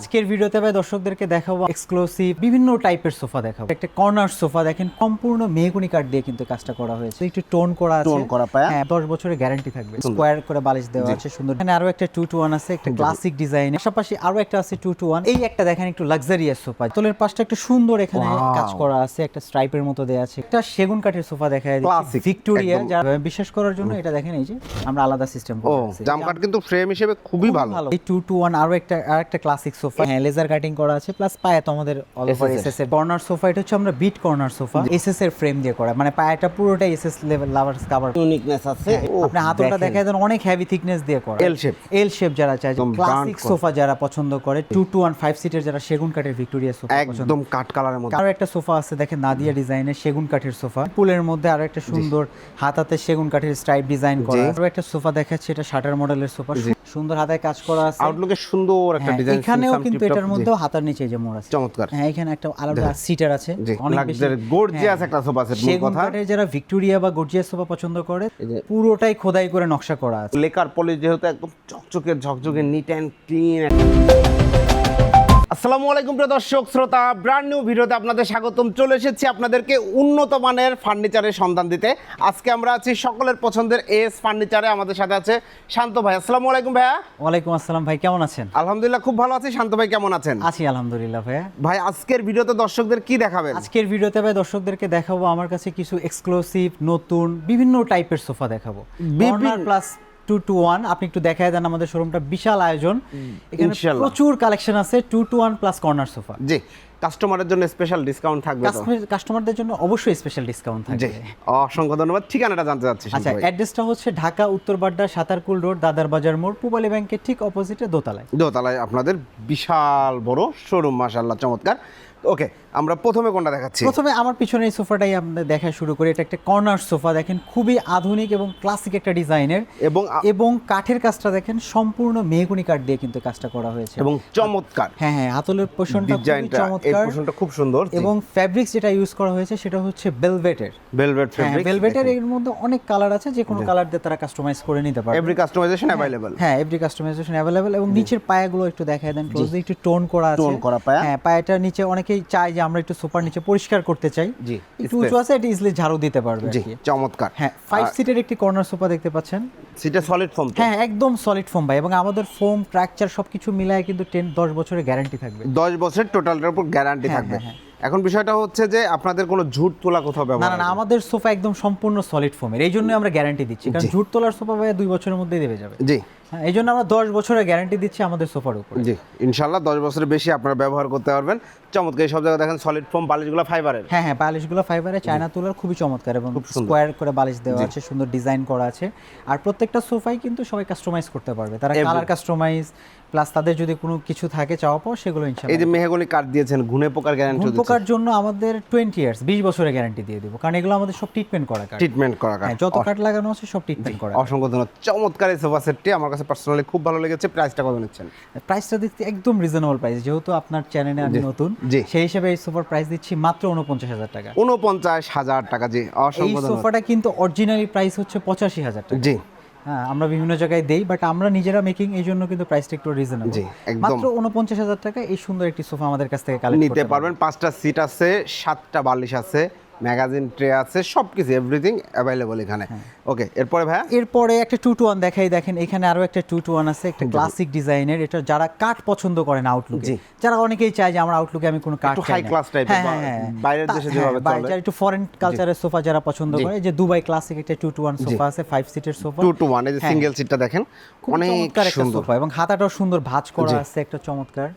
আজকের ভিডিওতে ভাই দর্শকদেরকে দেখাবো এক্সক্লুসিভ বিভিন্ন টাইপের সোফা দেখাবো। একটা কর্নার সোফা দেখেন সম্পূর্ণ মেহগুনি কাঠ দিয়ে কিন্তু কাজটা করা হয়েছে। একটু টোন করা আছে। Tone করা পায়া? হ্যাঁ 10 বছরের গ্যারান্টি থাকবে। স্কোয়ার করে বালিশ দেওয়া আছে সুন্দর। এখানে আরও একটা 2 টু 1 আছে একটা ক্লাসিক ডিজাইন পাশাপাশি আরও একটা আছে 2 টু 1 এই একটা দেখেন একটু লাক্সারিয়াস সোফা। তোলের পাশটা একটা সুন্দর এখানে কাজ করা আছে একটা স্ট্রাইপের মতো দেয়া আছে। একটা সেগুন কাঠের সোফা দেখা যায় Classic, ভিক্টোরিয়া। যারা বিশ্বাস করার জন্য এটা দেখেন এই যে আমরা আলাদা সিস্টেম ও জামকাট কিন্তু ফ্রেম হিসেবে খুবই ভালো। এই টু টু ওয়ান আরও একটা আর একটা ক্লাসিক সোফা হ্যাঁ লেজার কাটিং করা আছে প্লাস পায়ে তো আমাদের অল ওভার এসএস এর কর্নার সোফা এটা হচ্ছে আমরা বিট কর্নার সোফা এসএস এর ফ্রেম দিয়ে করা মানে পায়েটা পুরোটাই SS level lovers cover uniqueness আছে। আপনি হাতলটা দেখেন। দেখা দেন অনেক হেভি থিকনেস দিয়ে করা। L shape। এল শেপ যারা চায় ক্লাসিক সোফা যারা পছন্দ করে টু টু ওয়ান ফাইভ সিটের যারা সেগুন কাঠের ভিক্টোরিয়া সোফা একদম কাঠ কালারের মধ্যে। আরও একটা সোফা আছে দেখেন নাদিয়া ডিজাইনের সেগুন কাঠের সোফা। পুলের মধ্যে আরও একটা সুন্দর হাতাতে সেগুন কাঠের স্ট্রাইপ ডিজাইন করা। আরও একটা সোফা দেখাচ্ছে এটা শাটার মডেলের সোফা। সুন্দর হাতায় কাজ করা আছে। আউটলুকে সুন্দর একটা হ্যাঁ, ডিজাইন এখানেও কিন্তু এটার মধ্যেও হাতার নিচে যে মোড় আছে। চমৎকার। হ্যাঁ এখানে একটা আলাদা সিটার আছে। অনেক গর্জিয়াস একটা সোফা সেট মূল কথা। যারা ভিক্টোরিয়া বা গর্জিয়াস সোফা পছন্দ করে পুরোটাই খোদাই করে নকশা করা আছে। লেকার পলিশ যেহেতু একদম চকচকে ঝকঝকে নিট অ্যান্ড ক্লিন আসসালামু আলাইকুম প্রিয় দর্শক শ্রোতা ব্র্যান্ড নিউ ভিডিওতে আপনাদের স্বাগতম। চলে এসেছি আপনাদেরকে উন্নত মানের ফার্নিচারের সন্ধান দিতে। আজকে আমরা আছি সকলের পছন্দের এস ফার্নিচারে আমাদের সাথে আছে শান্ত ভাই। আসসালামু আলাইকুম ভাইয়া। ওয়ালাইকুম আসসালাম ভাই কেমন আছেন? আলহামদুলিল্লাহ খুব ভালো আছি। শান্ত ভাই কেমন আছেন? আছি আলহামদুলিল্লাহ ভাইয়া। ভাই আজকের ভিডিওতে দর্শকদের কি দেখাবেন? আজকের ভিডিওতে ভাই দর্শকদেরকে দেখাবো আমার কাছে কিছু এক্সক্লুসিভ নতুন বিভিন্ন টাইপের সোফা দেখাবো। বিভিন্ন- প্লাস টু টু ওয়ান আপনি একটু দেখায় দেন আমাদের শোরুমটা বিশাল আয়োজন। এখানে প্রচুর কালেকশন আছে two two one plus corner sofa জি কাস্টমারের জন্য স্পেশাল ডিসকাউন্ট থাকবে কাস্টমারদের জন্য অবশ্যই স্পেশাল ডিসকাউন্ট থাকবে। অসংখ্য ধন্যবাদ। ঠিকানাটা জানতে চাচ্ছি আচ্ছা অ্যাড্রেসটা হচ্ছে ঢাকা উত্তরবাড্ডা সাতারকুল রোড দাদার বাজার মোড় পুবালি ব্যাংকের ঠিক অপোজিটে দোতলায়। দোতলায় আপনাদের বিশাল বড় শোরুম মাশাল্লাহ চমৎকার। ওকে আমরা প্রথমে কোনটা দেখাচ্ছি প্রথমে আমার পিছনে এই সোফাটাই আমরা দেখা শুরু করি এটা একটা কর্নার সোফা দেখেন খুবই আধুনিক এবং ক্লাসিক একটা ডিজাইনের এবং আ- এবং কাঠের কাজটা দেখেন সম্পূর্ণ মেহগুনি কাঠ দিয়ে কিন্তু কাজটা করা হয়েছে এবং চমৎকার হ্যাঁ হ্যাঁ হাতলের পোষণটা খুবই ডিজাইনটা এই চমৎকার পোর্শনটা খুব সুন্দর এবং ফ্যাব্রিক্স যেটা ইউজ করা হয়েছে সেটা হচ্ছে বেলভেটের ভেলভেট হ্যাঁ ফেব্রিক বেলভেটের এর মধ্যে অনেক কালার আছে যে কোনো কালার দিয়ে তারা কাস্টমাইজ করে নিতে পারবে এভরি কাস্টমাইজেশন अवेलेबल হ্যাঁ এভরি কাস্টমাইজেশন অ্যাভেলেবল এবং নিচের পায়াগুলো একটু দেখায় দেন ক্লোজলি একটু টোন করা আছে Tone করা পায়া। হ্যাঁ পায়াটার নিচে অনেকেই চায় যে আমরা একটু সোফার নিচে পরিষ্কার করতে চাই। জি, একটু উঁচু আছে এটা ইজিলি ঝাড়ু দিতে পারবে জি চমৎকার। হ্যাঁ ফাইভ সিটের একটি কর্নার সোফা দেখতে পাচ্ছেন। সিটা সলিড ফোম হ্যাঁ একদম সলিড ফোম ভাই এবং আমাদের ফোম ট্রাকচার সবকিছু মিলায় কিন্তু টেন দশ বছরের গ্যারান্টি থাকবে। দশ বছরের টোটালটার উপর গ্যারান্টি হ্যাঁ, থাকবে। হ্যাঁ, এখন বিষয়টা হচ্ছে যে আপনাদের কোনো ঝুট তোলা কোথাও ব্যবহার না না আমাদের সোফা একদম সম্পূর্ণ সলিড ফোমের এই জন্যই আমরা গ্যারান্টি দিচ্ছি। কারণ ঝুট তোলার সোফা ভাই দুই বছরের মধ্যেই দেবে যাবে। জি। হ্যাঁ এই জন্য আমরা দশ বছরের গ্যারান্টি দিচ্ছি আমাদের সোফার উপরে। জি ইনশাল্লাহ দশ বছরের বেশি আপনারা ব্যবহার করতে পারবেন। চমৎকার এই সব জায়গায় দেখেন সলিড ফোম বালিশগুলো ফাইবারের হ্যাঁ হ্যাঁ বালিশগুলো ফাইবারে চায়না তোলার খুবই চমৎকার এবং স্কোয়ার করে বালিশ দেওয়া আছে সুন্দর ডিজাইন করা আছে। আর প্রত্যেকটা সোফাই কিন্তু সবাই কাস্টমাইজ করতে পারবে। তারা কালার কাস্টমাইজ প্লাস তাদের যদি কোনো কিছু থাকে চাওয়া পাওয়া সেগুলো এই যে মেহগনি কাঠ দিয়েছেন ঘুনে পোকার গ্যারান্টি ঘুম পোকার জন্য আমাদের টোয়েন্টি ইয়ার্স বিশ বছরের গ্যারান্টি দিয়ে দেবো। কারণ এগুলো আমাদের সব ট্রিটমেন্ট করা কাঠ ট্রিটমেন্ট করা কাঠ হ্যাঁ যত কাঠ লাগানো আছে সব ট্রিটমেন্ট করা অসংখ্য ধন্যবাদ। চমৎকার এই সোফা সেটটি আমার কাছে পার্সোনালি খুব ভালো লেগেছে। প্রাইসটা কত নিচ্ছেন? প্রাইসটা দিচ্ছি একদম রিজনেবল প্রাইস যেহেতু আপনার চ্যানেলে আমি নতুন। সেই হিসেবে এই সোফার প্রাইস দিচ্ছি মাত্র উনপঞ্চাশ হাজার টাকা। উনপঞ্চাশ হাজার টাকা জি। অসংখ্য ধন্যবাদ। সোফাটা কিন্তু অরিজিনালি প্রাইস হচ্ছে পঁচাশি হাজার টাকা। জি। হ্যাঁ আমরা বিভিন্ন জায়গায় দেই বাট আমরা নিজেরা মেকিং এই জন্য কিন্তু প্রাইসটা একটু রিজনেবল জি, একদম। মাত্র উনপঞ্চাশ হাজার টাকা এই সুন্দর একটি সোফা আমাদের কাছ থেকে কালেক্ট নিতে পারবেন পাঁচটা সিট আছে সাতটা বালিশ আছে ম্যাগাজিন ট্রে আছে সব কিছু এভরিথিং অ্যাভেলেবল এখানে। হ্যাঁ। ওকে এরপরে ভাইয়া? এরপরে একটা টু টু ওয়ান দেখাই দেখেন এখানে আরও একটা টু টু ওয়ান আছে একটা ক্লাসিক ডিজাইনের এটা যারা কাঠ পছন্দ করেন আউটলুকে। যারা অনেকেই চায় যে আমার আউটলুকে আমি কোনো কাঠ হ্যাঁ, বা হ্যাঁ, হ্যাঁ। বাইরের দেশে হ্যাঁ, যেভাবে চলে। যারা একটু ফরেন কালচারের সোফা যারা পছন্দ করে যে দুবাই ক্লাসিক একটা টু টু ওয়ান সোফা আছে ফাইভ সিটের সোফা টু টু ওয়ান এই যে হ্যাঁ। সিঙ্গেল সিটটা দেখেন অনেক সুন্দর। সোফা এবং হাতাটাও সুন্দর ভাঁজ করা আছে একটা চমৎকার।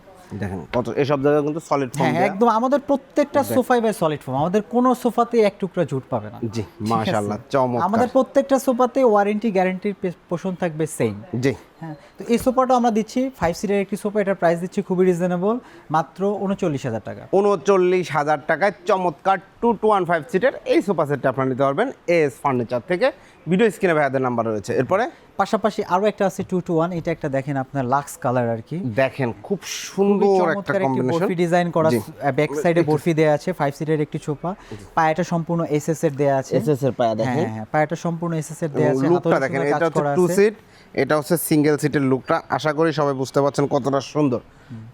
দেখেন। কত এসব জায়গায় কিন্তু সলিড ফোম হ্যাঁ একদম আমাদের প্রত্যেকটা সোফাই বাই সলিড ফোম আমাদের কোনো সোফাতে এক টুকরা ঝুট পাবে না। জি মাশাআল্লাহ চমৎকার। আমাদের প্রত্যেকটা সোফাতে ওয়ারেন্টি গ্যারান্টির পোষণ থাকবে সেম জি। হ্যাঁ তো এই সোফাটা আমরা দিচ্ছি ফাইভ সিটের একটি সোফা এটার প্রাইস দিচ্ছি খুবই রিজনেবল মাত্র উনচল্লিশ হাজার টাকা। উনচল্লিশ হাজার টাকায় চমৎকার টু টু ওয়ান ফাইভ সিটের এই সোফা সেটটা আপনারা নিতে পারবেন এস ফার্নিচার থেকে ভিডিও স্ক্রিনে ভাইয়াদের নাম্বার রয়েছে। এরপরে? পাশাপাশি আরও একটা আছে টু টু ওয়ান এটা একটা দেখেন আপনার লাক্স কালার আর কি। দেখেন খুব সুন্দর একটা কম্বিনেশন বরফি ডিজাইন করা। ব্যাক সাইডে বরফি দেওয়া আছে ফাইভ সিটের একটি সোফা পায়াটা সম্পূর্ণ এসএস এর দেওয়া আছে। এসএস এর পায়া দেখেন। হ্যাঁ হ্যাঁ পায়াটা সম্পূর্ণ এসএস এর দেওয়া আছে লুকটা দেখেন এটা হচ্ছে টু সিট এটা হচ্ছে সিঙ্গেল সিটের লুকটা আশা করি সবাই বুঝতে পারছেন কতটা সুন্দর।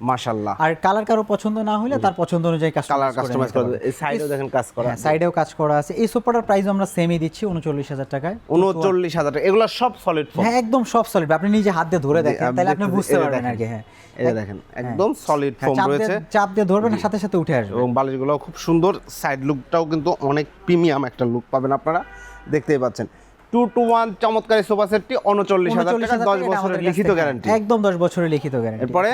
মাশাল্লাহ আর কালার কারও পছন্দ না হলে তার পছন্দ অনুযায়ী কালার কাস্টমাইজ করে এই সাইডেও দেখেন কাজ করা হ্যাঁ সাইডেও কাজ করা আছে। এই সোফাটার প্রাইস আমরা সেমই দিচ্ছি উনচল্লিশ হাজার টাকায়। উনচল্লিশ হাজার টাকা। এগুলো সব সলিড হ্যাঁ একদম সব সলিড আপনি নিজে হাত দিয়ে ধরে দেখেন তাহলে আপনি বুঝতে পারবেন দেখেন। আর কি হ্যাঁ। এই দেখেন একদম সলিড হ্যাঁ, ফোম দিয়ে রয়েছে। চাপ দিয়ে ধরবেন সাথে সাথে উঠে আসবে। এবং বালিশগুলো খুব সুন্দর। সাইড লুকটাও কিন্তু অনেক প্রিমিয়াম একটা লুক পাবেন আপনারা। দেখতেই পাচ্ছেন। টু টু ওয়ান চমৎকার সোফা সেটটি উনচল্লিশ হাজার টাকা দশ বছরের লিখিত গ্যারান্টি একদম দশ বছরের লিখিত গ্যারান্টি এরপরে?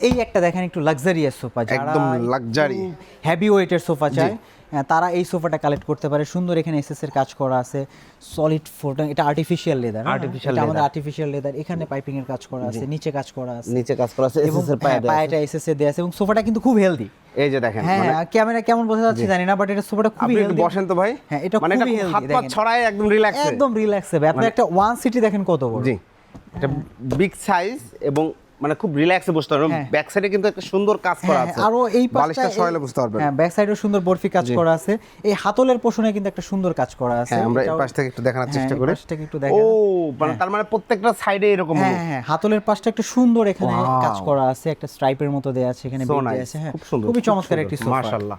এই একটা দেখেন একটু লাক্সারিয়াস সোফা একদম লাক্সারি হেভি ওয়েটের সোফা চাই তারা এই সোফাটা কালেক্ট করতে পারে। সুন্দর এখানে এসএস এর কাজ করা আছে। সলিড ফোটা এটা আর্টিফিশিয়াল লেদার এটা আমাদের আর্টিফিশিয়াল লেদার এখানে পাইপিং এর কাজ করা আছে নিচে কাজ করা আছে। নিচে কাজ করা আছে এসএস এর পায়ে হ্যাঁ। পায়েটা এসএস এ দেওয়া আছে এবং সোফাটা কিন্তু খুব হেলদি এই যে দেখেন হ্যাঁ মানে ক্যামেরা কেমন বোঝা যাচ্ছে জানি না বাট এটা সোফাটা খুবই হেলদি বসেন তো ভাই। হ্যাঁ, এটা মানে হাত পা ছড়ায় একদম রিল্যাক্স একদম রিল্যাক্স হবে আপনি একটা ওয়ান সিটি দেখেন কত বড়। জি এটা বিগ সাইজ এবং মানে খুব রিল্যাক্সে বসতে পারবেন হ্যাঁ। ব্যাক সাইডে কিন্তু একটা সুন্দর কাজ করা হ্যাঁ, আছে। আরও এই বালিশটা পাশটা সরাইলে বুঝতে পারবেন। হ্যাঁ ব্যাক সাইডেও সুন্দর বরফি কাজ করা আছে। এই হাতলের পোষণে কিন্তু একটা সুন্দর কাজ করা আছে। হ্যাঁ আমরা এই পাশ থেকে একটু দেখানোর হ্যাঁ, চেষ্টা করি। পাশ থেকে একটু ও মানে তার মানে প্রত্যেকটা সাইডে এরকম হ্যাঁ হ্যাঁ হাতলের পাশটা একটা সুন্দর এখানে কাজ করা আছে। একটা স্ট্রাইপের মতো দেয়া আছে এখানে দেয়া আছে। হ্যাঁ খুব সুন্দর খুবই চমৎকার। একটি সোফা মাশাআল্লাহ।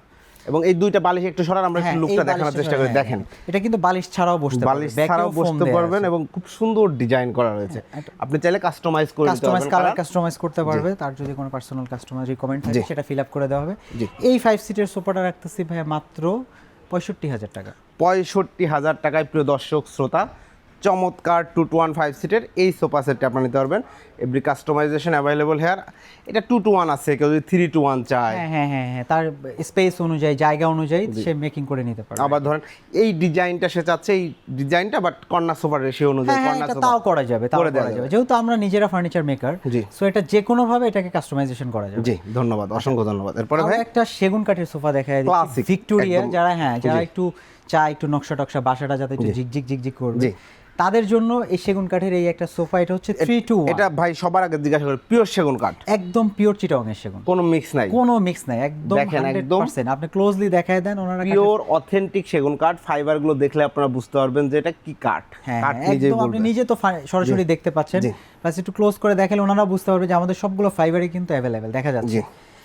এবং এই দুইটা বালিশ একটু সরান আমরা একটু হ্যাঁ, লুকটা দেখানোর চেষ্টা করি। হ্যাঁ, দেখেন। হ্যাঁ। এটা কিন্তু বালিশ ছাড়াও বসতে বালিশ ছাড়াও বসতে পারবেন এবং খুব সুন্দর ডিজাইন করা রয়েছে। আপনি চাইলে কাস্টমাইজ করে দিতে কাস্টমাইজ পারবেন কালার। কাস্টমাইজ করতে পারবে তার যদি কোনো পার্সোনাল কাস্টমার রিকমেন্ড থাকে সেটা ফিল আপ করে দেওয়া হবে। এই ফাইভ সিটের সোফাটা রাখতেছি ভাই মাত্র পঁয়ষট্টি হাজার টাকা। পঁয়ষট্টি হাজার টাকায় প্রিয় দর্শক শ্রোতা চমৎকার টু টু ওয়ান ফাইভ সিটের এই সোফা সেটটা আপনি নিতে পারবেন। Every customization available here. এটা টু টু ওয়ান আছে কেউ যদি থ্রি টু ওয়ান চায়। হ্যাঁ হ্যাঁ হ্যাঁ হ্যাঁ তার স্পেস অনুযায়ী জায়গা অনুযায়ী সে মেকিং করে নিতে পারবে। আবার ধরেন এই ডিজাইনটা সে চাচ্ছে এই ডিজাইনটা বাট কর্নার সোফার রেশিও অনুযায়ী হ্যাঁ হ্যাঁ কর্নার সোফা তাও করা যাবে তাও করে যাবে। যেহেতু আমরা নিজেরা ফার্নিচার মেকার জি। সো এটা যে কোনো ভাবে এটাকে কাস্টমাইজেশন করা যাবে। জি ধন্যবাদ অসংখ্য ধন্যবাদ। এরপরে ভাই? একটা সেগুন কাঠের সোফা দেখা যায় ভিক্টোরিয়া যারা হ্যাঁ যারা একটু চায় একটু নকশা টকশা বাসাটা যাতে একটু ঝিকঝিক ঝিকঝিক করবে। তাদের জন্য এই সেগুন কাঠের এই একটা সোফা এটা হচ্ছে থ্রি টু এটা ভাই সবার আগে জিজ্ঞাসা করে পিওর সেগুন কাঠ? একদম পিওর চিটাং এর সেগুন। কোনো মিক্স নাই? কোনো মিক্স নাই একদম দেখেন, একদম আপনি ক্লোজলি দেখায় দেন ওনারা পিওর অথেন্টিক সেগুন কাঠ ফাইবারগুলো দেখলে আপনারা বুঝতে পারবেন যে এটা কি কাঠ। হ্যাঁ কাঠ হ্যাঁ, নিজেই আপনি নিজে তো সরাসরি দেখতে পাচ্ছেন। প্লাস একটু ক্লোজ করে দেখালে ওনারা বুঝতে পারবে যে আমাদের সবগুলো ফাইবারই কিন্তু অ্যাভেলেবেল দেখা যাচ্ছে।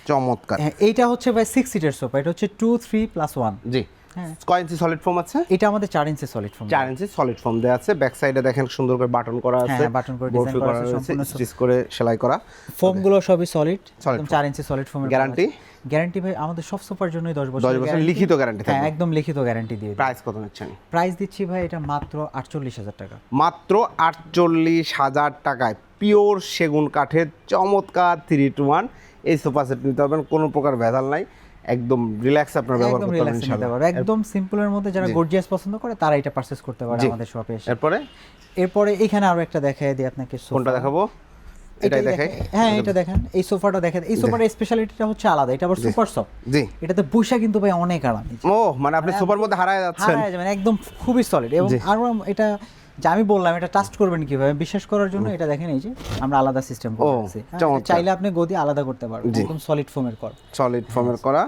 চমৎকার। হ্যাঁ এইটা হচ্ছে ভাই সিক্স সিটের সোফা এটা হচ্ছে টু থ্রি প্লাস ওয়ান জি। কয় ইঞ্চি সলিড ফোম আছে? এটা আমাদের চার ইঞ্চি সলিড ফোম চার ইঞ্চি সলিড ফোম দেওয়া আছে। ব্যাক সাইডে দেখেন সুন্দর করে বাটন করা আছে। হ্যাঁ, button করে design বরফি করা করা আছে, স্টিচ করে সেলাই করা। ফোমগুলো সবই সলিড Solid চার ইঞ্চি সলিড ফোমের Guarantee? গ্যারান্টি ভাই আমাদের সব সোফার জন্যই দশ বছর দশ বছর লিখিত গ্যারান্টি হ্যাঁ একদম লিখিত গ্যারান্টি দিয়ে প্রাইস কত নিচ্ছেন? প্রাইস দিচ্ছি ভাই এটা মাত্র আটচল্লিশ হাজার টাকা। মাত্র আটচল্লিশ হাজার টাকায়। পিওর সেগুন কাঠের চমৎকার থ্রি টু ওয়ান এই সোফা সেট নিতে পারবেন কোনো প্রকার ভেজাল নাই। একদম রিল্যাক্স আপনার ব্যবহার করতে পারবেন ইনশাআল্লাহ। একদম সিম্পলের মধ্যে যারা গর্জিয়াস পছন্দ করে তারা এটা পারচেজ করতে পারে আমাদের শপে এসে। এরপরে? এরপরে এখানে আরও একটা দেখায় দিই আপনাকে। কোনটা দেখাবো? এটাই দেখাই। হ্যাঁ এটা দেখেন। এই সোফাটা দেখেন। এই সোফার স্পেশালিটিটা হচ্ছে আলাদা। এটা আবার সুপার সফট জি। এটাতে বসা কিন্তু ভাই অনেক আরাম। ও মানে আপনি সোফার মধ্যে হারায় যাচ্ছেন। হারায় যাবেন। একদম খুবই সলিড এবং। আরও এটা যে আমি বললাম এটা টাস্ট করবেন কীভাবে? বিশ্বাস করার জন্য এটা দেখেন এই যে আমরা আলাদা সিস্টেম করেছি চাইলে আপনি গদি আলাদা করতে পারবেন একদম সলিড ফোমের কর। সলিড ফর্মের করা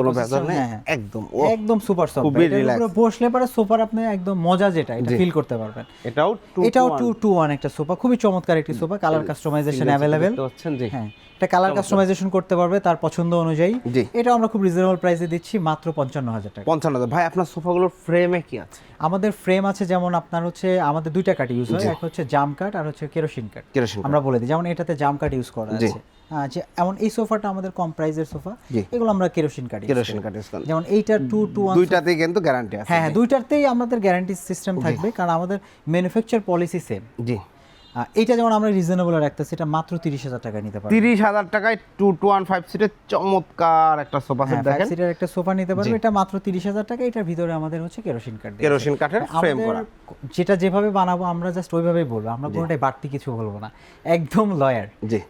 কোনো ভেজাল নেই হ্যাঁ, হ্যাঁ। একদম একদম সুপার সফট খুবই। উপরে বসলে পরে সোফার আপনি একদম মজা যেটা এটা ফিল করতে পারবেন। এটাও এটাও টু টু ওয়ান একটা সোফা খুবই চমৎকার একটি সোফা কালার কাস্টমাইজেশন অ্যাভেলেবেল হ্যাঁ এটা কালার কাস্টমাইজেশন করতে পারবে তার পছন্দ অনুযায়ী। এটা আমরা খুব রিজনেবল প্রাইসে দিচ্ছি মাত্র পঞ্চান্ন হাজার টাকা। পঞ্চান্ন হাজার। ভাই আপনার সোফাগুলোর ফ্রেমে কি আছে? আমাদের ফ্রেম আছে যেমন আপনার হচ্ছে আমাদের দুইটা কাঠ ইউজ হয়। এক হচ্ছে জাম কাঠ আর হচ্ছে কেরোসিন কাঠ কেরোসিন আমরা বলে দিই যেমন এটাতে জাম কাঠ ইউজ করা আছে। যে এমন এই সোফাটা আমাদের কম প্রাইজের সোফা এগুলো আমরা কেরোসিন কাটি কেরোসিন করেন। যেমন এইটা টু টু দুইটাতেই কিন্তু গ্যারান্টি আছে। হ্যাঁ হ্যাঁ দুইটাতেই আমাদের গ্যারান্টি সিস্টেম থাকবে কারণ আমাদের ম্যানুফ্যাকচার পলিসি সেম জি। এইটা যেমন আমরা রিজনেবল রাখতেছি এটা মাত্র তিরিশ হাজার টাকা নিতে পারব। তিরিশ হাজার টাকায় টু টু ওয়ান ফাইভ সিটের চমৎকার একটা সোফা সেট হ্যাঁ দেখেন। সিটার একটা সোফা নিতে পারবে। এটা মাত্র তিরিশ হাজার টাকা এটার ভিতরে আমাদের হচ্ছে কেরোসিন কাঠ কেরোসিন কাঠের ফ্রেম করা। যেটা যেভাবে বানাবো আমরা জাস্ট ওইভাবেই বলব। আমরা কোনোটাই বাড়তি কিছু বলব না। একদম লয়ার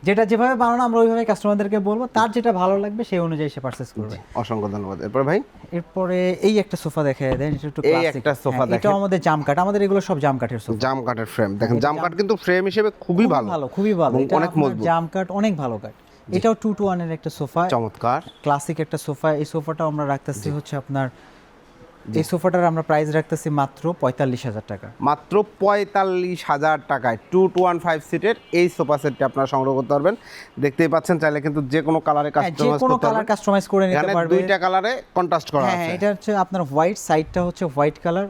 যেটা যেভাবে বানানো আমরা ওইভাবে কাস্টমারদেরকে বলব। তার যেটা ভালো লাগবে সেই অনুযায়ী সে পারচেস করবে। অসংখ্য ধন্যবাদ। এরপর ভাই? এরপরে এই একটা সোফা দেখে দেন এটা একটু classic। একটা sofa হ্যাঁ, দেখেন। এটাও আমাদের জাম কাঠ আমাদের এগুলো সব জাম কাঠের সোফা জাম কাঠের ফ্রেম দেখেন জাম কাঠ কিন্তু ফ্রেম হিসেবে খুবই ভালো ভালো খুবই ভালো। অনেক মজবুত। জাম কাঠ অনেক ভালো কাঠ এটাও টু টু ওয়ানের একটা সোফা চমৎকার। ক্লাসিক একটা সোফা এই সোফাটাও আমরা রাখতেছি হচ্ছে আপনার এই সোফাটার আমরা প্রাইস রাখতেছি মাত্র পঁয়তাল্লিশ হাজার টাকা। মাত্র পঁয়তাল্লিশ হাজার টাকায় টু টু ওয়ান ফাইভ সিটের এই সোফা সেটটি আপনারা সংগ্রহ করতে পারবেন। দেখতেই পাচ্ছেন চাইলে কিন্তু যে কোনো কালারে হ্যাঁ, যে কাস্টমাইজ কোনো কালার কাস্টমাইজ করে নিতে এখানে পারবে। দুইটা কালারে কন্ট্রাস্ট করা হ্যাঁ আছে। হ্যাঁ, এটা হচ্ছে আপনার হোয়াইট সাইডটা হচ্ছে হোয়াইট কালার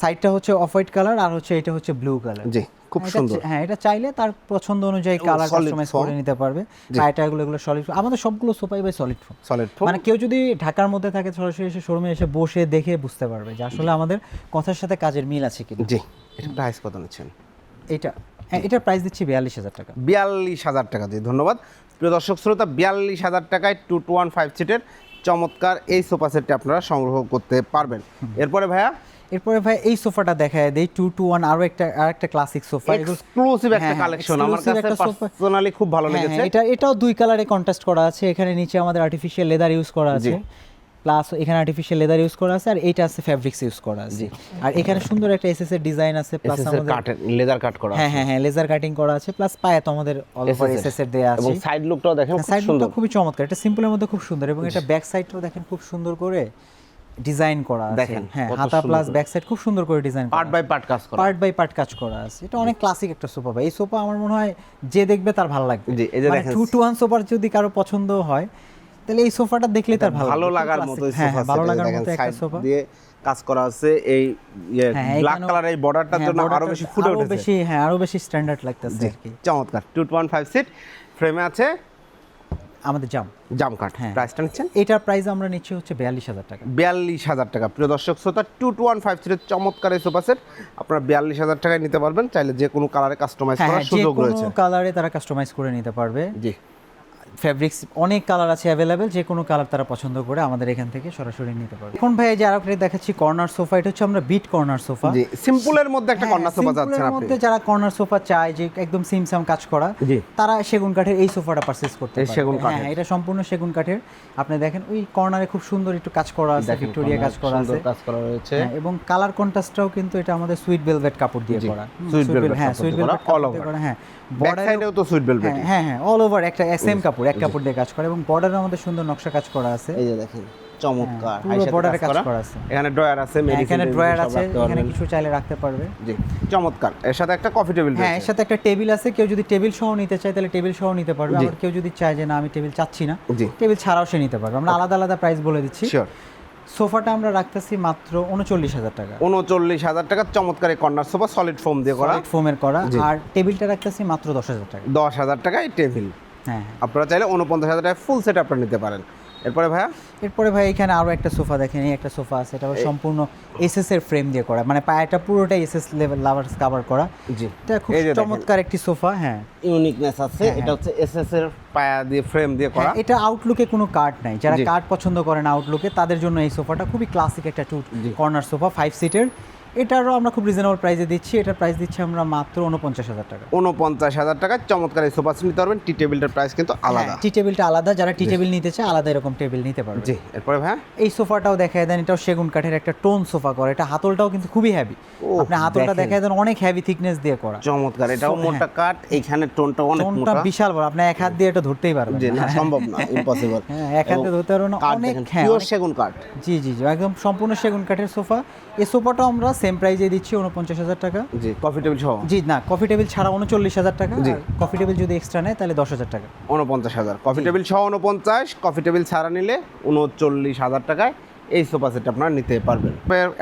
সাইডটা হচ্ছে অফ হোয়াইট কালার আর হচ্ছে এটা হচ্ছে ব্লু কালার জি খুব সুন্দর। হ্যাঁ এটা চাইলে তার পছন্দ অনুযায়ী কালার কাস্টমাইজ করে নিতে পারবে। পায়টা এগুলো এগুলো সলিড আমাদের সবগুলো সোফাই by solid foam solid foam মানে কেউ যদি ঢাকার মধ্যে থাকে সরাসরি এসে শোরুমে এসে বসে দেখে বুঝতে পারবে যে আসলে আমাদের কথার সাথে কাজের মিল আছে কিনা। জি এটা প্রাইস কত নিচ্ছেন? এটা হ্যাঁ, এটার প্রাইস দিচ্ছি বিয়াল্লিশ হাজার টাকা। বিয়াল্লিশ হাজার টাকা দিয়ে ধন্যবাদ। প্রিয় দর্শক শ্রোতা বিয়াল্লিশ হাজার টাকায় টু টু ওয়ান ফাইভ সিটের চমৎকার এই সোফা সেটটি আপনারা সংগ্রহ করতে পারবেন। এরপরে ভাইয়া এরপরে ভাই এই সোফাটা দেখায় দেই টু টু ওয়ান আরও একটা আর একটা ক্লাসিক সোফা এক্সক্লুসিভ একটা হ্যাঁ, হ্যাঁ, কালেকশন আমার কাছে পার্সোনালি খুব ভালো হ্যাঁ, লেগেছে। হ্যাঁ, এটা এটাও দুই কালারে কন্ট্রাস্ট করা আছে। এখানে নিচে আমাদের আর্টিফিশিয়াল লেদার ইউজ করা আছে। প্লাস এখানে আর্টিফিশিয়াল লেদার ইউজ করা আছে আর এইটা আছে ফ্যাব্রিক্স ইউজ করা আছে। আর এখানে সুন্দর একটা এসএস এর ডিজাইন আছে প্লাস আমাদের কাটের লেদার কাট করা হ্যাঁ হ্যাঁ হ্যাঁ লেজার কাটিং করা আছে প্লাস পায়ে তো আমাদের অল ওভার এসএস এর। দেয়া আছে। এবং সাইড লুকটাও দেখেন খুব সাইড সুন্দর। লুকটা খুবই চমৎকার। এটা সিম্পলের মধ্যে খুব সুন্দর এবং এটা ব্যাক সাইডটাও দেখেন খুব সুন্দর করে ডিজাইন করা আছে। হ্যাঁ হাতা প্লাস ব্যাক সাইড খুব সুন্দর করে ডিজাইন পার্ট বাই পার্ট কাজ করা। পার্ট বাই পার্ট কাজ করা আছে। এটা অনেক ক্লাসিক একটা সোফা ভাই। এই সোফা আমার মনে হয় যে দেখবে তার ভালো লাগবে। জি, এই যে দেখেন। টু টু ওয়ান সোফার যদি কারও পছন্দ হয় তাহলে এই সোফাটা দেখলে তার ভালো ভালো লাগার মতো এই হ্যাঁ সোফা হ্যাঁ, ভালো লাগার মতো একটা সোফা দিয়ে কাজ করা আছে। এই ব্ল্যাক কালার এই বর্ডারটার হ্যাঁ, জন্য আরও বেশি ফুটে উঠেছে। আরও বেশি হ্যাঁ আরও বেশি স্ট্যান্ডার্ড লাগতেছে আর কি। চমৎকার। Two two one five seat ফ্রেমে আছে। আমাদের জাম। জাম কাট হ্যাঁ। প্রাইসটা নিচ্ছেন? এটার প্রাইস আমরা নিচ্ছি হচ্ছে বিয়াল্লিশ হাজার টাকা। বিয়াল্লিশ হাজার টাকা। প্রিয় দর্শক শ্রোতা টু টু ওয়ান ফাইভ থ্রির চমৎকার এই সোফা সেট আপনারা বিয়াল্লিশ হাজার টাকায় নিতে পারবেন। চাইলে যে কোনো কালারে কাস্টমাইজ হ্যাঁ করার হ্যাঁ, সুযোগ রয়েছে। কালারে তারা কাস্টমাইজ করে নিতে পারবে। জি। ফ্যাব্রিক্স অনেক কালার আছে অ্যাভেলেবেল যে কোনো কালার তারা পছন্দ করে আমাদের এখান থেকে সরাসরি নিতে পারবে। এখন ভাই যে আরেকটা দেখাচ্ছি কর্নার সোফা এটা হচ্ছে আমরা বিট কর্নার সোফা জি সিম্পলের মধ্যে একটা কর্নার সোফা সিম্পলের আপনি মধ্যে যারা কর্নার সোফা চায় যে একদম সিমসাম কাজ করা তারা সেগুন কাঠের এই সোফাটা পারচেজ করতে পারে সেগুন হ্যাঁ, কাঠের। হ্যাঁ, এটা সম্পূর্ণ সেগুন কাঠের। আপনি দেখেন ওই কর্নারে খুব সুন্দর একটু কাজ করা আছে ভিক্টোরিয়া কাজ করা আছে। কাজ করা রয়েছে। হ্যাঁ, এবং কালার কন্ট্রাস্টটাও কিন্তু এটা আমাদের সুইট ভেলভেট কাপড় দিয়ে করা। সুইট velvet হ্যাঁ সুইট ভেলভেট করা হ্যাঁ। ব্যাক বর্ডারে সাইডেও তো সুইট ভেলভেট হ্যাঁ হ্যাঁ হ্যাঁ অল ওভার একটা সেম কাপড় এক কাপড় দিয়ে কাজ করে এবং বর্ডারে আমাদের সুন্দর নকশা কাজ করা আছে। এই যে দেখেন চমৎকার। border এ কাজ করা। আছে। এখানে ড্রয়ার আছে হ্যাঁ, এখানে ড্রয়ার আছে এখানে কিছু চাইলে রাখতে পারবে। জি চমৎকার। এর সাথে একটা কফি টেবিল হ্যাঁ এর সাথে একটা টেবিল আছে কেউ যদি টেবিল সহ নিতে চায় তাহলে টেবিল সহ নিতে পারবে। আবার কেউ যদি চায় যে না আমি টেবিল চাচ্ছি না টেবিল ছাড়াও সে নিতে পারবে। আমরা আলাদা আলাদা প্রাইস বলে দিচ্ছি। শিওর সোফাটা আমরা রাখতেছি মাত্র উনচল্লিশ হাজার টাকা। উনচল্লিশ হাজার টাকা চমৎকার কর্নার সোফা সলিড ফোম দিয়ে করা। সলিড ফোমের করা। আর টেবিলটা রাখতেছি মাত্র দশ হাজার টাকা। দশ হাজার টাকা এই টেবিল হ্যাঁ। হ্যাঁ। আপনারা চাইলে উনপঞ্চাশ হাজার টাকা ফুল সেট আপনারা নিতে পারেন। এরপরে ভাইয়া? এরপরে ভাই এখানে আরও একটা সোফা দেখেন এই একটা সোফা আছে এটা সম্পূর্ণ এসএস এর ফ্রেম দিয়ে করা মানে পায়াটা পুরোটা এসএস লেভেল লাভার্স কভার করা। জি। এটা খুব। চমৎকার একটি সোফা হ্যাঁ। ইউনিকনেস আছে হ্যাঁ, এটা হচ্ছে এসএস এর পায়া দিয়ে ফ্রেম দিয়ে করা। হ্যাঁ, এটা আউটলুকে কোনো কার্ড নাই। যারা। কার্ড পছন্দ করেন আউটলুকে তাদের জন্য এই সোফাটা খুবই ক্লাসিক একটা টু। কর্নার সোফা ফাইভ সিটের এটারও আমরা খুব রিজনেবল প্রাইসে দিচ্ছি। এটার প্রাইস দিচ্ছি আমরা মাত্র উনপঞ্চাশ হাজার টাকা। উনপঞ্চাশ হাজার টাকা। চমৎকার এই সোফা নিতে পারবেন। টি টেবিলটার প্রাইস কিন্তু আলাদা। টি টেবিলটা আলাদা। যারা টি টেবিল নিতে চায় আলাদা এরকম টেবিল নিতে পারবে। জি এরপরে ভাইয়া? এই সোফাটাও দেখায় দেন। এটাও সেগুন কাঠের একটা টোন সোফা করে। এটা হাতলটাও কিন্তু খুবই হ্যাভি আপনি হাতলটা। দেখায় দেন অনেক হ্যাভি থিকনেস দিয়ে করা। চমৎকার। এটাও মোটা কাট এইখানে টোনটা অনেক টোনটা মোটা। বিশাল বড়। আপনি এক হাত দিয়ে এটা ধরতেই পারবেন যে না। সম্ভব না। ইম্পসিবল হ্যাঁ, এক হাতে ধরতে পারবেন অনেক হ্যাঁ, পিওর সেগুন কাঠ। জি জি জি। একদম সম্পূর্ণ সেগুন কাঠের সোফা এই সোফাটাও আমরা সেম প্রাইজে দিচ্ছি উনপঞ্চাশ হাজার টাকা। জি কফি টেবিল সহ? জি না কফি টেবিল ছাড়া উনচল্লিশ হাজার টাকা জি। কফি টেবিল যদি এক্সট্রা নেয় তাহলে দশ হাজার টাকা। উনপঞ্চাশ হাজার। কফি টেবিল সহ উনপঞ্চাশ কফি টেবিল ছাড়া নিলে উনচল্লিশ হাজার টাকায় এই সোফা সেট আপনারা নিতে পারবেন।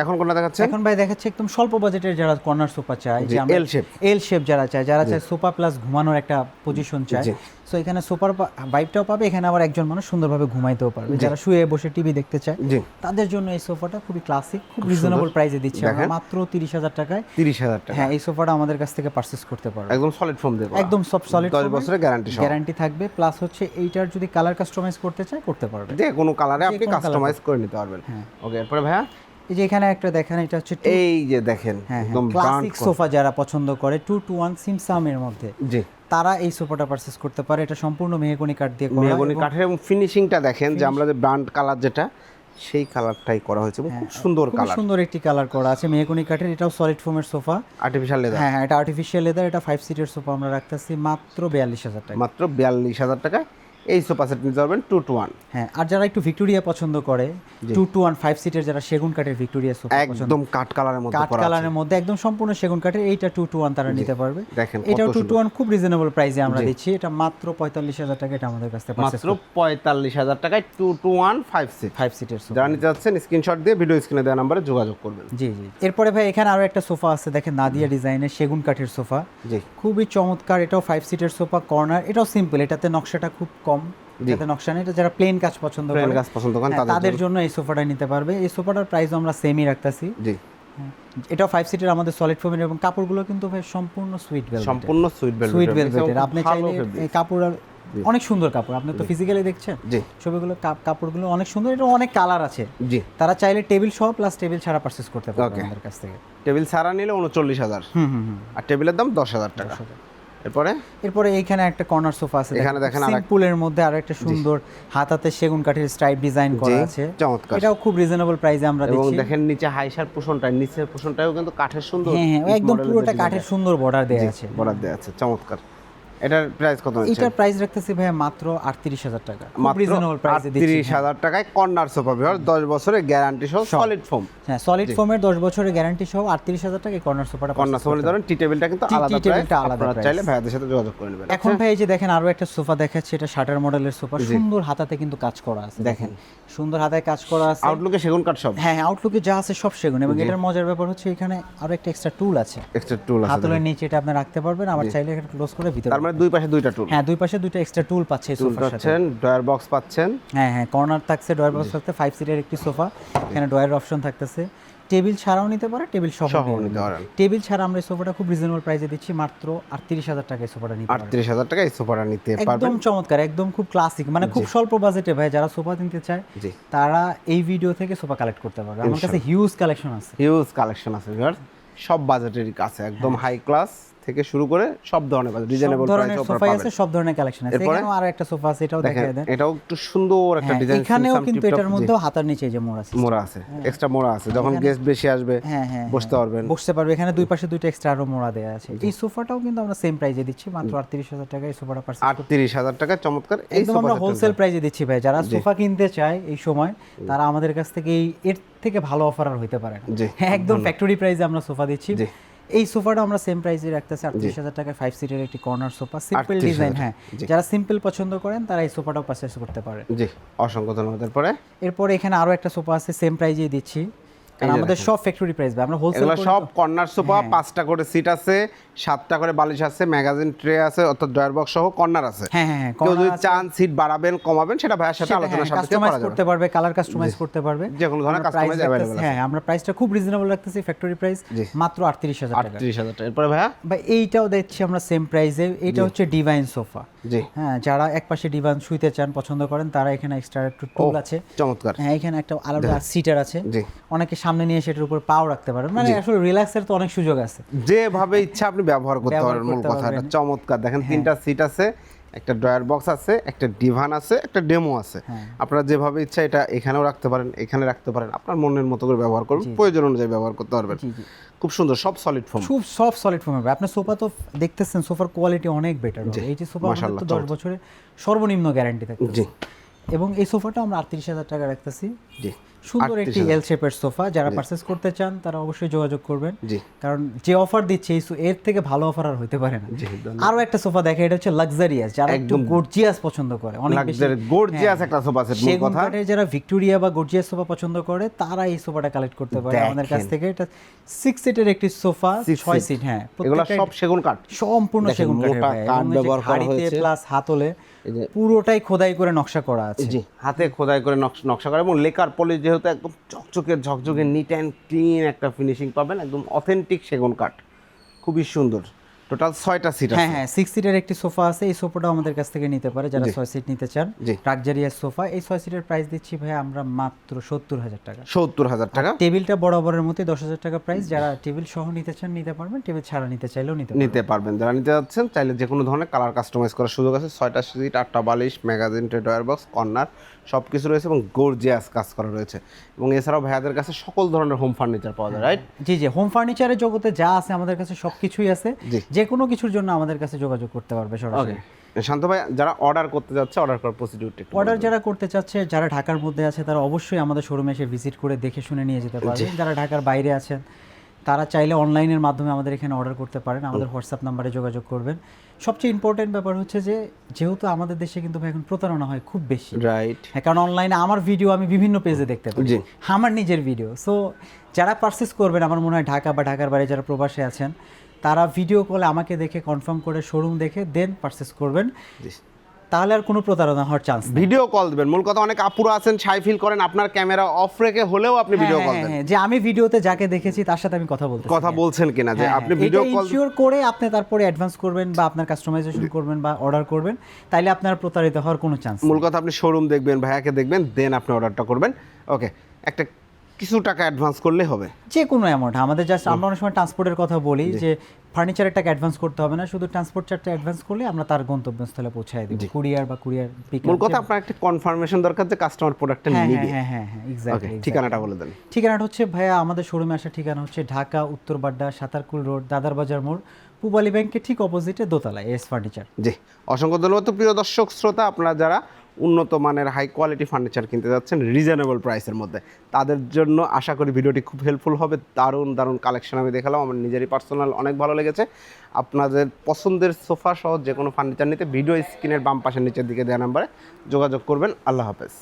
এখন কোনটা দেখাচ্ছে এখন ভাই দেখাচ্ছে একদম স্বল্প বাজেটের যারা কর্নার সোফা চায় L shape। এল শেপ যারা চায় যারা চায় সোফা প্লাস ঘুমানোর একটা পজিশন চায়। সো এখানে সোফার ভাইবটাও পাবে এখানে আবার একজন মানুষ সুন্দরভাবে ঘুমাইতেও পারবে। যারা শুয়ে বসে টিভি দেখতে চায় তাদের জন্য এই সোফাটা খুবই ক্লাসিক খুব রিজনেবল প্রাইসে দিচ্ছি। মাত্র তিরিশ হাজার টাকায় তিরিশ হাজার টাকা। হ্যাঁ এই সোফাটা আমাদের কাছ থেকে পারচেস করতে পারবে। একদম সলিড ফোম দিয়ে একদম সব সলিড দশ বছরের গ্যারান্টি গ্যারান্টি থাকবে। প্লাস হচ্ছে এইটার যদি কালার কাস্টমাইজ করতে চায় করতে পারবে। যে কোনো কালারে আপনি কাস্টমাইজ করে নিতে পারবেন। হ্যাঁ। ওকে এরপরে ভাইয়া? এই যে এখানে একটা দেখেন এটা হচ্ছে এই যে দেখেন হ্যাঁ একদম ক্লাসিক সোফা যারা পছন্দ করে টু টু ওয়ান সিমসামের মধ্যে। জি। তারা এই সোফাটা পারচেস করতে পারে। এটা সম্পূর্ণ মেহগনি কাঠ দিয়ে মেহগনি কাঠের এবং ফিনিশিংটা দেখেন যে আমরা যে ব্র্যান্ড কালার যেটা সেই কালারটাই করা হয়েছে এবং খুব সুন্দর কালার সুন্দর একটি কালার করা আছে মেহগনি কাঠের। এটাও সলিড ফোমের সোফা। আর্টিফিশিয়াল লেদার হ্যাঁ হ্যাঁ এটা আর্টিফিশিয়াল লেদার এটা ফাইভ সিটের সোফা আমরা রাখতেছি। মাত্র বিয়াল্লিশ হাজার টাকা। মাত্র বিয়াল্লিশ হাজার টাকায় এই সোফা সেট নিতে পারবেন টু টু ওয়ান হ্যাঁ আর যারা একটু ভিক্টোরিয়া পছন্দ করে টু টু ওয়ান ফাইভ সিটের যারা সেগুন কাঠের ভিক্টোরিয়া সোফা একদম কাঠ কালারের মধ্যে কাঠ কালারের মধ্যে একদম সম্পূর্ণ সেগুন কাঠের এইটা টু টু ওয়ান তারা নিতে পারবে। দেখেন এটাও টু টু ওয়ান খুব রিজনেবল প্রাইসে আমরা দিচ্ছি। এটা মাত্র পঁয়তাল্লিশ হাজার টাকা এটা আমাদের কাছ থেকে মাত্র পঁয়তাল্লিশ হাজার টাকায় two two one five seat five সিটের যারা নিতে যাচ্ছেন স্ক্রিনশট দিয়ে ভিডিও স্ক্রিনে দেওয়া নাম্বারে যোগাযোগ করবেন। জি জি। এরপরে ভাই এখানে আরও একটা সোফা আছে দেখেন নাদিয়া ডিজাইনের সেগুন কাঠের সোফা জি। খুবই চমৎকার এটাও ফাইভ সিটের সোফা কর্নার এটাও সিম্পল এটাতে নকশাটা খুব কম এটাতে নকশা নেই যারা প্লেন কাজ পছন্দ করে গাছ পছন্দ করেন হ্যাঁ, তাদের জন্য। এই সোফাটা নিতে পারবে। এই সোফাটার প্রাইস আমরা সেমই রাখতেছি। জি। এটাও ফাইভ সিটের আমাদের সলিড ফোমের এবং কাপড়গুলো কিন্তু ভাই সম্পূর্ণ সুইট ভেলভেট সম্পূর্ণ সুইট ভেলভেট সুইট ভেলভেটের আপনি চাইলে এই কাপড় অনেক সুন্দর কাপড়। আপনি তো ফিজিক্যালি দেখছেন? ছবিগুলো কাপড়গুলো অনেক সুন্দর এটা অনেক কালার আছে। জি। তারা চাইলে টেবিল সহ প্লাস টেবিল ছাড়া পারচেজ করতে পারবে আমাদের কাছ থেকে। টেবিল ছাড়া নিলে উনচল্লিশ হাজার। আর টেবিলের দাম দশ হাজার টাকা। এরপরে? এরপরে এইখানে একটা কর্নার সোফা আছে এখানে দেখেন সিম্পলের মধ্যে আর একটা সুন্দর হাতাতে সেগুন কাঠের স্ট্রাইপ ডিজাইন করা আছে। চমৎকার। এটাও খুব রিজনেবল প্রাইসে আমরা দিচ্ছি এবং দেখেন নিচে হাইসার পোষণটা নিচের পোষণটাও কিন্তু কাঠের সুন্দর হ্যাঁ হ্যাঁ একদম পুরোটা কাঠের সুন্দর বর্ডার দেয়া আছে। বর্ডার দেয়া আছে চমৎকার। এটার প্রাইস কত হচ্ছে? এটার প্রাইস রাখতেছি ভাইয়া মাত্র আটত্রিশ হাজার টাকা। মাত্র রিজনেবল প্রাইসে দিচ্ছি তিরিশ হাজার টাকায় কর্নার সোফা বিহার দশ বছরের গ্যারান্টি সহ সলিড ফোম হ্যাঁ সলিড ফোমের দশ বছরের গ্যারান্টি সহ আটত্রিশ হাজার টাকা কর্নার সোফাটা কর্নার সোফা পারেন টি টেবিলটা কিন্তু আলাদা প্রাইস আপনারা চাইলে ভাইয়াদের সাথে যোগাযোগ করে নেবেন এখন ভাই এই যে দেখেন আরও একটা সোফা দেখাচ্ছে এটা শাটার মডেলের সোফা সুন্দর হাতাতে কিন্তু কাজ করা আছে। দেখেন। সুন্দর হাতায় কাজ করা আছে। আউটলুকে সেগুন কাঠ সব। হ্যাঁ আউটলুকে যা আছে সব সেগুন। এবং এটার মজার ব্যাপার হচ্ছে এখানে আরও একটা এক্সট্রা টুল আছে। এক্সট্রা টুল আছে হাতলের নিচে এটা আপনি রাখতে পারবেন। আবার চাইলে এটা ক্লোজ করে ভিতরে তার মানে দুই পাশে দুইটা টুল হ্যাঁ দুই পাশে দুইটা এক্সট্রা টুল পাচ্ছে এই সোফার সাথে। পাচ্ছেন ডয়ার বক্স পাচ্ছেন। হ্যাঁ হ্যাঁ কর্নার থাকছে ডয়ার বক্স থাকতে ফাইভ সিটের একটি সোফা এখানে ডয়ার অপশন থাকতেছে। টেবিল ছাড়াও নিতে পারে টেবিল সহ নিতে নিতে পারে। পারেন। টেবিল ছাড়া আমরা এই সোফাটা খুব রিজনেবল প্রাইসে দিচ্ছি মাত্র আটত্রিশ হাজার টাকায় সোফাটা নিতে আটত্রিশ হাজার টাকা এই সোফাটা নিতে পারবেন। একদম চমৎকার একদম খুব ক্লাসিক মানে খুব স্বল্প বাজেটে ভাই যারা সোফা কিনতে চায় তারা এই ভিডিও থেকে সোফা কালেক্ট করতে পারবে। আমার কাছে হিউজ কালেকশন আছে। হিউজ কালেকশন আছে ভিউয়ার্স সব বাজেটেরই কাছে একদম হাই ক্লাস থেকে শুরু করে সব ধরনের হ্যাঁ। রিজনেবল প্রাইসে সোফাই পাবেন আছে সব ধরনের কালেকশন আছে। এখানেও আরও একটা সোফা আছে এটাও দেখায় দেন। এটাও একটু সুন্দর একটা হ্যাঁ, ডিজাইন এখানেও কিন্তু এটার মধ্যেও হাতার নিচে যে মোড় আছে। মোড়া আছে এক্সট্রা মোড়া আছে। যখন গেস্ট বেশি আসবে হ্যাঁ হ্যাঁ বসতে পারবেন। বসতে পারবে। এখানে দুই পাশে দুইটা এক্সট্রা আরও মোড়া দেওয়া আছে। এই সোফাটাও কিন্তু আমরা সেম প্রাইসে দিচ্ছি মাত্র আটত্রিশ হাজার টাকা এই সোফাটা পারছে আটত্রিশ হাজার টাকা চমৎকার। এই সোফা আমরা হোলসেল প্রাইসে দিচ্ছি ভাই। যারা সোফা কিনতে চায় এই সময় তারা আমাদের কাছ থেকে এই এর থেকে ভালো অফার আর হইতে পারে না। হ্যাঁ একদম ফ্যাক্টরি প্রাইসে আমরা সোফা দিচ্ছি। এই সোফাটা আমরা সেম প্রাইসে রাখতেছি আটত্রিশ হাজার টাকায় ফাইভ সিটের একটি কর্নার সোফা সিম্পল ডিজাইন হ্যাঁ। যারা সিম্পল পছন্দ করেন তারা এই সোফাটাও পারচেস করতে পারে জি অসংখ্য ধন্যবাদ। এরপরে? এরপরে এখানে আরও একটা সোফা আছে সেম প্রাইজেই দিচ্ছি। কারণ আমাদের সব ফ্যাক্টরি প্রাইস ভাই আমরা হোলসেল সব কর্নার সোফা হ্যাঁ। পাঁচটা করে সিট আছে সাতটা করে বালিশ আছে ম্যাগাজিন ট্রে আছে অর্থাৎ ড্রয়ার বক্স সহ কর্নার আছে। হ্যাঁ হ্যাঁ হ্যাঁ কেউ যদি চান সিট বাড়াবেন কমাবেন সেটা ভাইয়ের সাথে আলোচনা হ্যাঁ, সাপেক্ষে করা যাবে। করতে পারবে কালার কাস্টমাইজ করতে পারবে। যে কোনো ধরনের রাখতেছি- আছে। হ্যাঁ আমরা প্রাইসটা খুব রিজনেবল রাখতেছি ফ্যাক্টরি প্রাইস মাত্র আটত্রিশ হাজার টাকা। আটত্রিশ হাজার টাকা। এরপরে ভাইয়া? বা এইটাও দিচ্ছি আমরা সেম প্রাইসে এটা হচ্ছে ডিভাইন সোফা জি। হ্যাঁ যারা এক পাশে ডিভাইন শুইতে চান পছন্দ করেন তারা এখানে এক্সট্রা একটু টুল আছে। চমৎকার। হ্যাঁ এখানে একটা আলাদা সিটার আছে। জি। অনেকে সামনে নিয়ে সেটার উপর পাও রাখতে পারেন। মানে আসলে রিল্যাক্সের তো অনেক সুযোগ আছে। যেভাবে ইচ্ছা আপনি ব্যবহার করতে পারেন মূল কথা এটা হ্যাঁ। চমৎকার। দেখেন তিনটা সিট আছে একটা ড্রয়ার বক্স আছে একটা ডিভান আছে একটা ডেমো আছে। হ্যাঁ। আপনারা যেভাবে ইচ্ছা এটা এখানেও রাখতে পারেন এখানে রাখতে পারেন। আপনার মনের মতো করে ব্যবহার করবেন প্রয়োজন অনুযায়ী ব্যবহার করতে পারবেন। খুব সুন্দর সব সলিড ফোম খুব সব সলিড ফোম হবে। আপনার সোফা তো দেখতেছেন সোফার কোয়ালিটি অনেক বেটার এই যে সোফা তো দশ বছরের সর্বনিম্ন গ্যারান্টি থাকে জি। এবং এই সোফাটা আমরা আটত্রিশ হাজার টাকা রাখতেছি। জি। সুন্দর একটি এল শেপের সোফা। যারা পারচেস করতে চান তারা অবশ্যই যোগাযোগ করবেন। জি। কারণ যে অফার দিচ্ছে এই এর থেকে ভালো অফার আর হইতে পারে না। আরও একটা সোফা দেখে এটা হচ্ছে লাক্সারিয়াস যারা একটু গর্জিয়াস পছন্দ করে অনেক গর্জিয়াস একটা সোফা সেট মূল কথা। যারা ভিক্টোরিয়া বা গর্জিয়াস সোফা পছন্দ করে তারা এই সোফাটা কালেক্ট করতে পারে। আমাদের কাছ থেকে এটা সিক্স সিটের একটি সোফা Six ছয় সিট হ্যাঁ। এগুলো সব সেগুন কাঠ সম্পূর্ণ সেগুন কাঠ যে ব্যবহার করা হয়েছে। প্লাস হাতলে পুরোটাই খোদাই করে নকশা করা আছে। জি। হাতে খোদাই করে নকশ- করা এবং লেকার পলিশ যেহেতু একদম চকচকে ঝকঝকে নিট অ্যান্ড ক্লিন একটা ফিনিশিং পাবেন একদম অথেন্টিক সেগুন কাঠ। খুবই সুন্দর। টোটাল ছয়টা সিট হ্যাঁ আছে। হ্যাঁ সিক্স সিটের একটি সোফা আছে এই সোফাটাও আমাদের কাছ থেকে নিতে পারে যারা ছয় সিট নিতে চান। লাক্সারিয়াস সোফা এই ছয় সিটের প্রাইস দিচ্ছি ভাই আমরা মাত্র সত্তর হাজার টাকা। সত্তর হাজার টাকা। টেবিলটা বরাবরের মতো দশ হাজার টাকা প্রাইস যারা টেবিল সহ নিতে চান নিতে পারবেন টেবিল ছাড়া নিতে চাইলেও নিতে পারবেন। নিতে পারবেন। যারা নিতে যাচ্ছেন চাইলে যে কোনো ধরনের কালার কাস্টমাইজ করার সুযোগ আছে। ছয়টা সিট আটটা বালিশ ম্যাগাজিন ট্রেডার বক্স কর্নার সব কিছু রয়েছে এবং গর্জিয়াস কাজ করা রয়েছে। এবং এছাড়াও ভাইয়াদের কাছে সকল ধরনের হোম ফার্নিচার পাওয়া যায় রাইট জি জি হোম ফার্নিচারের জগতে যা আছে আমাদের কাছে সব কিছুই আছে। যে কোনো কিছুর জন্য আমাদের কাছে যোগাযোগ করতে পারবে সরাসরি। শান্ত ভাই যারা অর্ডার করতে যাচ্ছে অর্ডার করার প্রসিডিউরটা অর্ডার যারা করতে চাচ্ছে যারা ঢাকার মধ্যে আছে তারা অবশ্যই আমাদের শোরুমে এসে ভিজিট করে দেখে শুনে নিয়ে যেতে পারবেন যারা ঢাকার বাইরে আছেন তারা চাইলে অনলাইনের মাধ্যমে আমাদের এখানে অর্ডার করতে পারেন। আমাদের হোয়াটসঅ্যাপ নাম্বারে যোগাযোগ করবেন। সবচেয়ে ইম্পর্টেন্ট ব্যাপার হচ্ছে যে যেহেতু আমাদের দেশে কিন্তু এখন প্রতারণা হয় খুব বেশি। রাইট হ্যাঁ কারণ অনলাইনে আমার ভিডিও আমি বিভিন্ন পেজে দেখতে পাই। আমার নিজের ভিডিও সো যারা পারচেস করবেন আমার মনে হয় ঢাকা বা ঢাকার বাইরে যারা প্রবাসে আছেন তারা ভিডিও কলে আমাকে দেখে কনফার্ম করে শোরুম দেখে দেন পারচেস করবেন। তাহলে আর কোনো প্রতারণা হওয়ার চান্স ভিডিও কল দিবেন। মূল কথা অনেক আপুরা আছেন ছাই ফিল করেন আপনার ক্যামেরা অফ রেখে হলেও আপনি ভিডিও কল দেন হ্যাঁ, যে আমি ভিডিওতে যাকে দেখেছি তার সাথে আমি কথা বলতে কথা বলছেন কিনা যে আপনি ভিডিও কল ইনশিওর করে আপনি তারপরে অ্যাডভান্স করবেন বা আপনার কাস্টমাইজেশন করবেন বা অর্ডার করবেন তাইলে আপনার প্রতারিত হওয়ার কোনো চান্স মূল কথা আপনি শোরুম দেখবেন ভাইয়াকে দেখবেন দেন আপনি অর্ডারটা করবেন। ওকে একটা কিছু টাকা অ্যাডভান্স করলে হবে। যে কোনো অ্যামাউন্ট আমাদের জাস্ট আমরা অনেক সময় ট্রান্সপোর্টের কথা বলি যে ফার্নিচারের টাকা অ্যাডভান্স করতে হবে না শুধু ট্রান্সপোর্ট চার্জটা অ্যাডভান্স করলে আমরা তার গন্তব্যস্থলে পৌঁছায় দিব। কুরিয়ার বা কুরিয়ার পিক মূল কথা আপনার একটা কনফার্মেশন দরকার যে কাস্টমার প্রোডাক্টটা হ্যাঁ নিবে। হ্যাঁ হ্যাঁ হ্যাঁ এক্স্যাক্টলি ঠিকানাটা বলে দেন। ঠিকানাটা হচ্ছে ভাইয়া আমাদের শোরুমে আসার ঠিকানা হচ্ছে ঢাকা উত্তর বাড্ডা সাতারকুল রোড দাদার বাজার মোড় পূবালী ব্যাংকের ঠিক অপোজিটে দোতলায় এস ফার্নিচার জি অসংখ্য ধন্যবাদ। প্রিয় দর্শক শ্রোতা আপনারা যারা উন্নত মানের হাই কোয়ালিটি ফার্নিচার কিনতে যাচ্ছেন রিজনেবল প্রাইসের মধ্যে। তাদের জন্য আশা করি ভিডিওটি খুব হেল্পফুল হবে। দারুণ দারুণ কালেকশন আমি দেখালাম। আমার নিজেরই পার্সোনাল অনেক ভালো লেগেছে। আপনাদের পছন্দের সোফা সহ যে কোনো ফার্নিচার নিতে ভিডিও স্ক্রিনের বাম পাশের নিচের দিকে দেওয়া নাম্বারে যোগাযোগ করবেন। আল্লাহ হাফেজ।